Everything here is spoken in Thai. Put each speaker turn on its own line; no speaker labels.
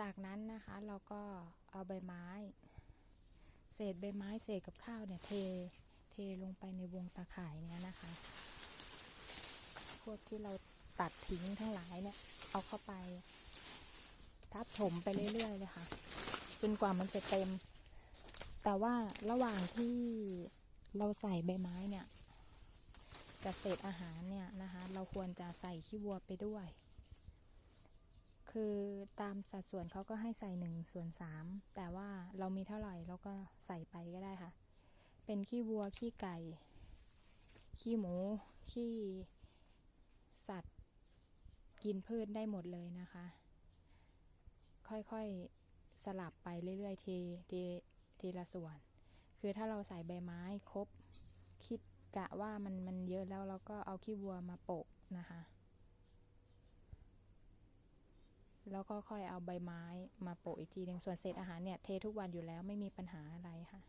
จากนั้นนะคะเราก็เอาใบไม้ เศษใบไม้เศษกับข้าวเนี่ยเทเทลงไปในวงตาข่ายเนี่ยนะคะ พวกที่เราตัดทิ้งทั้งหลายเนี่ย เอาเข้าไป ทับถมไปเรื่อยๆเลยค่ะจนกว่ามันจะเต็ม แต่ว่าระหว่างที่เราใส่ใบไม้เนี่ยกับเศษอาหารเนี่ยนะคะ เราควรจะใส่ขี้วัวไปด้วย คือตามสัดส่วนเขาก็ให้ใส่หนึ่งส่วนสามแต่ว่าเรามีเท่าไหร่เราก็ใส่ไปก็ได้ค่ะ เป็นขี้วัวขี้ไก่ ขี้หมู ขี้สัตว์ กินพืชได้หมดเลยนะคะ ค่อยๆสลับไปเรื่อยๆทีทีทีละส่วน คือถ้าเราใส่ใบไม้ครบ คิดกะว่ามันมันเยอะแล้วเราก็เอาขี้วัวมาโปะนะคะ แล้วก็ค่อยเอาใบไม้มาโปะอีกทีหนึ่งส่วนเศษอาหารเนี่ยเททุกวันอยู่แล้วไม่มีปัญหาอะไรค่ะ